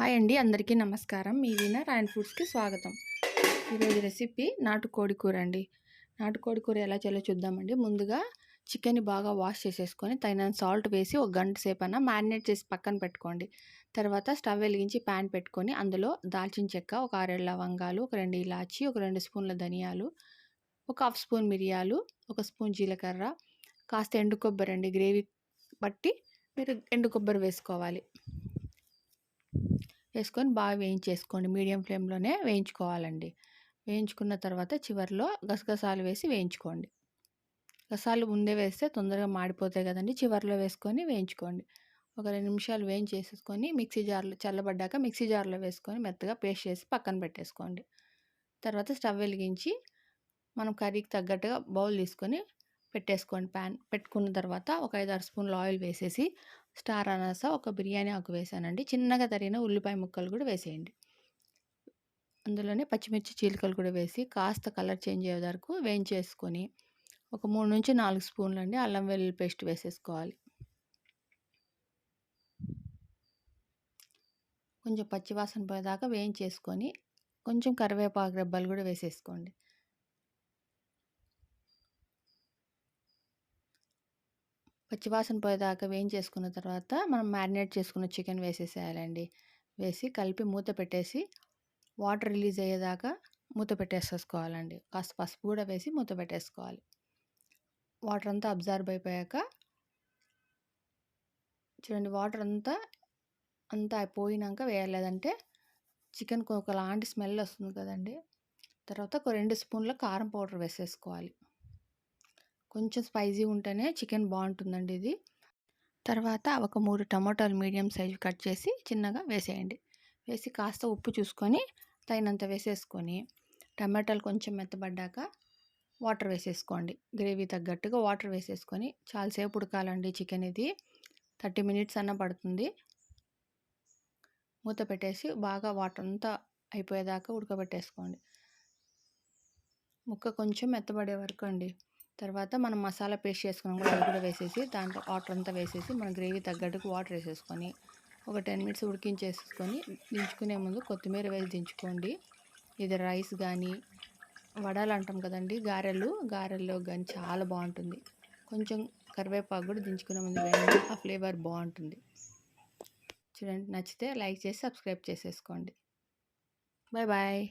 Hi అండి అందరికీ నమస్కారం. మీ వినర్ అండ్ ఫుడ్స్కి స్వాగతం. ఈరోజు రెసిపీ నాటుకోడి కూర అండి. నాటుకోడి కూర ఎలా చేయాలో చూద్దామండి. ముందుగా చికెన్ని బాగా వాష్ చేసేసుకొని తగినంత సాల్ట్ వేసి ఒక గంట సేపు అన్న మ్యారినేట్ చేసి పక్కన పెట్టుకోండి. తర్వాత స్టవ్ వెలిగించి ప్యాన్ పెట్టుకొని అందులో దాల్చిన చెక్క ఒక ఆరేడు లవంగాలు ఒక రెండు ఇలాచి ఒక రెండు స్పూన్ల ధనియాలు ఒక హాఫ్ స్పూన్ మిరియాలు ఒక స్పూన్ జీలకర్ర కాస్త ఎండు కొబ్బరి అండి. గ్రేవీ బట్టి మీరు ఎండు కొబ్బరి వేసుకోవాలి. వేసుకొని బాగా వేయించేసుకోండి. మీడియం ఫ్లేమ్లోనే వేయించుకోవాలండి. వేయించుకున్న తర్వాత చివరిలో గసగసాలు వేసి వేయించుకోండి. గసాలు ముందే వేస్తే తొందరగా మాడిపోతాయి కదండి. చివరిలో వేసుకొని వేయించుకోండి. ఒక రెండు నిమిషాలు వేయించేసుకొని మిక్సీ జార్లో చల్లబడ్డాక మిక్సీ జార్లో వేసుకొని మెత్తగా పేస్ట్ చేసి పక్కన పెట్టేసుకోండి. తర్వాత స్టవ్ వెలిగించి మనం కర్రీకి తగ్గట్టుగా బౌల్ తీసుకొని పెట్టేసుకోండి ప్యాన్. పెట్టుకున్న తర్వాత ఒక ఐదు ఆరు స్పూన్లు ఆయిల్ వేసేసి స్టార్ అనాస ఒక బిర్యానీ ఆకు వేసానండి. చిన్నగా తరిగిన ఉల్లిపాయ ముక్కలు కూడా వేసేయండి. అందులోనే పచ్చిమిర్చి చీలికలు కూడా వేసి కాస్త కలర్ చేంజ్ అయ్యే వరకు వేయించేసుకొని ఒక మూడు నుంచి నాలుగు స్పూన్లు అండి అల్లం వెల్లుల్లి పేస్ట్ వేసేసుకోవాలి. కొంచెం పచ్చివాసన పోయేదాకా వేయించేసుకొని కొంచెం కరివేపాకు రెబ్బలు కూడా వేసేసుకోండి. పచ్చివాసన పోయేదాకా వేయించేసుకున్న తర్వాత మనం మ్యారినేట్ చేసుకున్న చికెన్ వేసేసేయాలండి. వేసి కలిపి మూత పెట్టేసి వాటర్ రిలీజ్ అయ్యేదాకా మూత పెట్టేసేసుకోవాలండి. కాస్త పసుపు కూడా వేసి మూత పెట్టేసుకోవాలి. వాటర్ అంతా అబ్జర్వ్ అయిపోయాక చూడండి వాటర్ అంతా అంతా అయిపోయినాక వేయలేదంటే చికెన్ ఒకలాంటి స్మెల్ వస్తుంది కదండి. తర్వాత ఒక రెండు స్పూన్ల కారం పౌడర్ వేసేసుకోవాలి. కొంచెం స్పైసీ ఉంటేనే చికెన్ బాగుంటుందండి ఇది. తర్వాత ఒక మూడు టమాటాలు మీడియం సైజు కట్ చేసి చిన్నగా వేసేయండి. వేసి కాస్త ఉప్పు చూసుకొని తగినంత వేసేసుకొని టమాటాలు కొంచెం మెత్తబడ్డాక వాటర్ వేసేసుకోండి. గ్రేవీ తగ్గట్టుగా వాటర్ వేసేసుకొని చాలాసేపు ఉడకాలండి చికెన్ ఇది. థర్టీ మినిట్స్ అన్న పడుతుంది. మూత పెట్టేసి బాగా వాటర్ అంతా అయిపోయేదాకా ఉడకబెట్టేసుకోండి. ముక్క కొంచెం మెత్తబడే వరకు అండి. తర్వాత మనం మసాలా పేస్ట్ చేసుకున్నాం కూడా అది కూడా వేసేసి దాంట్లో వాటర్ అంతా వేసేసి మన గ్రేవీ తగ్గట్టుకు వాటర్ వేసేసుకొని ఒక టెన్ మినిట్స్ ఉడికించేసుకొని దించుకునే ముందు కొత్తిమీర వేసి దించుకోండి. ఇది రైస్ కానీ వడలు అంటాం కదండి గారెలు గారెల్లో కానీ చాలా బాగుంటుంది. కొంచెం కరివేపాకు కూడా దించుకునే ముందు వేయండి ఆ ఫ్లేవర్ బాగుంటుంది. చూడండి నచ్చితే లైక్ చేసి సబ్స్క్రైబ్ చేసేసుకోండి. Bye bye.